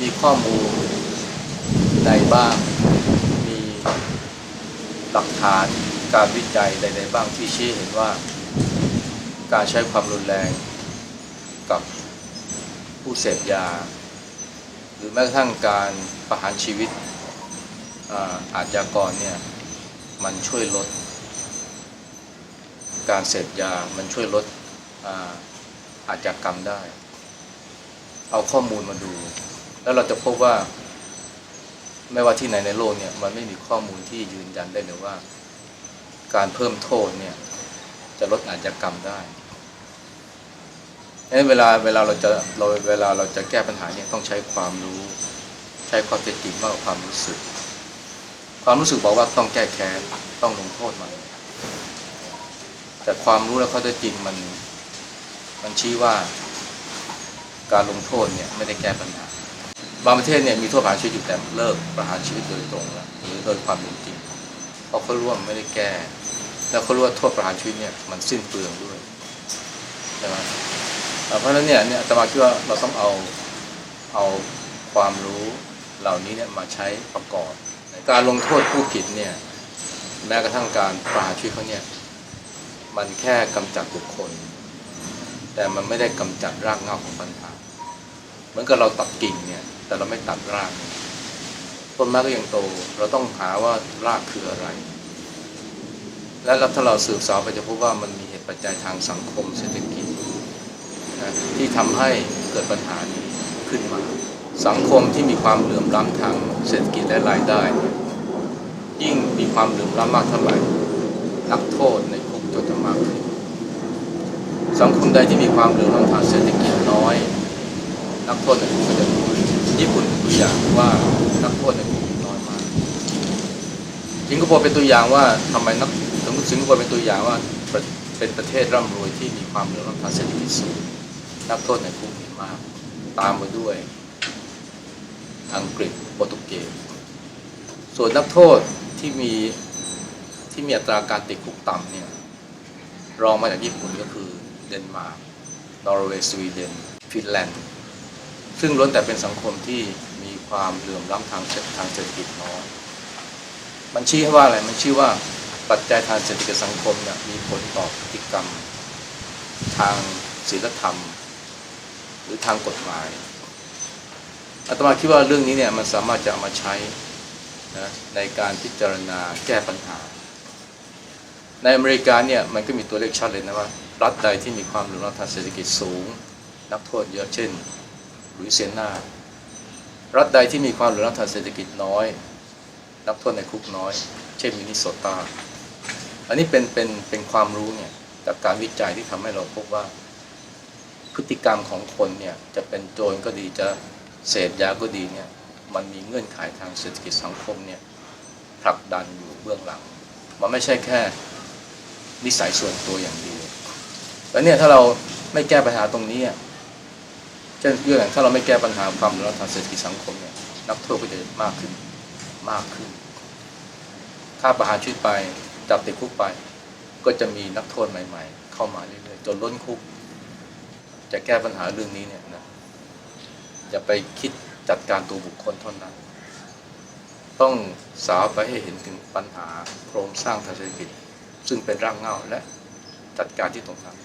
มีข้อมูลใดบ้าง มีหลักฐานการวิจัยใด ๆ บ้างที่ชี้เห็นว่า การใช้ความรุนแรงกับผู้เสพยา หรือแม้กระทั่งการประหารชีวิตอาอาชญากรเนี่ยมันช่วยลด การเสพยา มันช่วยลดอาอาชญากรรมได้ เอาข้อมูลมาดู แล้วเราจะพบว่า ไม่ว่าที่ไหนในโลกเนี่ย มันไม่มีข้อมูลที่ยืนยันได้เลยว่า การเพิ่มโทษเนี่ย จะลดอาชญากรรมได้งั้นเวลาเวลาเราจะเราเวลาเราจะแก้ปัญหาเนี่ยต้องใช้ความรู้ ใช้ความเท็จจริงมากกว่าความรู้สึก ความรู้สึกบอกว่าต้องแก้แค้นต้องลงโทษมัน แต่ความรู้และข้อเท็จจริงมัน มันชี้ว่า การลงโทษเนี่ยไม่ได้แก้ปัญหา บางประเทศเนี่ยมีโทษประหารชีวิตอยู่แต่เลิกประหารชีวิตโดยตรงแล้วหรือโดยความเป็นจริงเพราะเขารู้ว่ามันไม่ได้แก้ แล้วเขารู้ว่าโทษประหารชีวิตเนี่ยมันสิ้นเปลืองด้วยใช่ไหมเพราะฉะนั้นเนี่ยเนี่ยอาตมาคิดว่าเราต้องเอาเอาความรู้เหล่านี้เนี่ยมาใช้ประกอบการลงโทษผู้ผิดเนี่ยแม้กระทั่งการประหารชีวิตเขาเนี่ยมันแค่กำจัดบุคคล แต่มันไม่ได้กำจัดรากเหง้าของปัญหาเหมือนกับเราตัดกิ่งเนี่ย แต่เราไม่ตัดราก ต้นไม้ก็ยังโต เราต้องหาว่ารากคืออะไร และถ้าเราสืบสาวไปจะพบว่ามันมีเหตุปัจจัยทางสังคมเศรษฐกิจนะที่ทำให้เกิดปัญหานี้ขึ้นมา สังคมที่มีความเหลื่อมล้ำทางเศรษฐกิจและรายได้ยยิ่งมีความเหลื่อมล้ำมากเท่าไหร่นักโทษในคุกก็จะมากขึ้นสังคมใดที่มีความเหลื่อมล้ำทางเศรษฐกิจน้อย นักโทษในคุกก็จะน้อย ญี่ปุ่นเป็นตัวอย่างว่านักโทษในคุกน้อยมากสิงคโปร์เป็นตัวอย่างว่าทำไมนักสิงคโปร์เป็นตัวอย่างว่าเป็นประเทศร่ำรวยที่มีความเหลื่อมล้ำทางเศรษฐกิจสูงนักโทษในคุกมีมาก ตามมาด้วย อังกฤษโปรตุเกสส่วนนักโทษที่มีที่มีอัตราการติดคุกต่ำเนี่ยรองมาจากญี่ปุ่นก็คือเดนมาร์กนอร์เวย์สวีเดนฟินแลนด์ ซึ่งล้วนแต่เป็นสังคมที่มีความเหลื่อมล้ำทางเศรษฐทางเศรษฐกิจน้อยมันชี้ว่าอะไรมันชี้ว่าปัจจัยทางเศรษฐกิจสังคมเนี่ยมีผลต่อพฤติกรรม ทางศีลธรรม หรือทางกฎหมายอาตมาคิดว่าเรื่องนี้เนี่ยมันสามารถจะเอามาใช้นะในการพิจารณาแก้ปัญหา ในอเมริกาเนี่ยมันก็มีตัวเลขชัดเลยนะว่า รัฐใดที่มีความเหลื่อมล้ำทางเศรษฐกิจสูง นักโทษเยอะเช่น ลุยเซียนารัฐใดที่มีความเหลื่อมล้ำทางเศรษฐกิจน้อย นักโทษในคุกน้อย เช่นมินิโซตา อันนี้เป็นเป็นเป็นความรู้เนี่ยจากการวิจัยที่ทำให้เราพบว่า พฤติกรรมของคนเนี่ยจะเป็นโจรก็ดีจะเสพยาก็ดีเนี่ยมันมีเงื่อนไขทางเศรษฐกิจสังคมเนี่ยผลักดันอยู่เบื้องหลัง มันไม่ใช่แค่นิสัยส่วนตัวอย่างเดียวแล้วเนี่ยถ้าเราไม่แก้ปัญหาตรงนี้ เช่นเรื่องถ้าเราไม่แก้ปัญหาความเหลื่อมล้ำทางเศรษฐกิจสังคมเนี่ยนักโทษก็จะมากขึ้นมากขึ้น ถ้าประหารชีวิตไปจับติดคุกไป ก็จะมีนักโทษใหม่ ๆ เข้ามาเรื่อยๆจนล้นคุก จะแก้ปัญหาเรื่องนี้เนี่ยนะอย่าไปคิดจัดการตัวบุคคลเท่านั้น ต้องสาวไปให้เห็นถึงปัญหาโครงสร้างทางเศรษฐกิจ ซึ่งเป็นรากเหง้าและจัดการที่ตรงกัน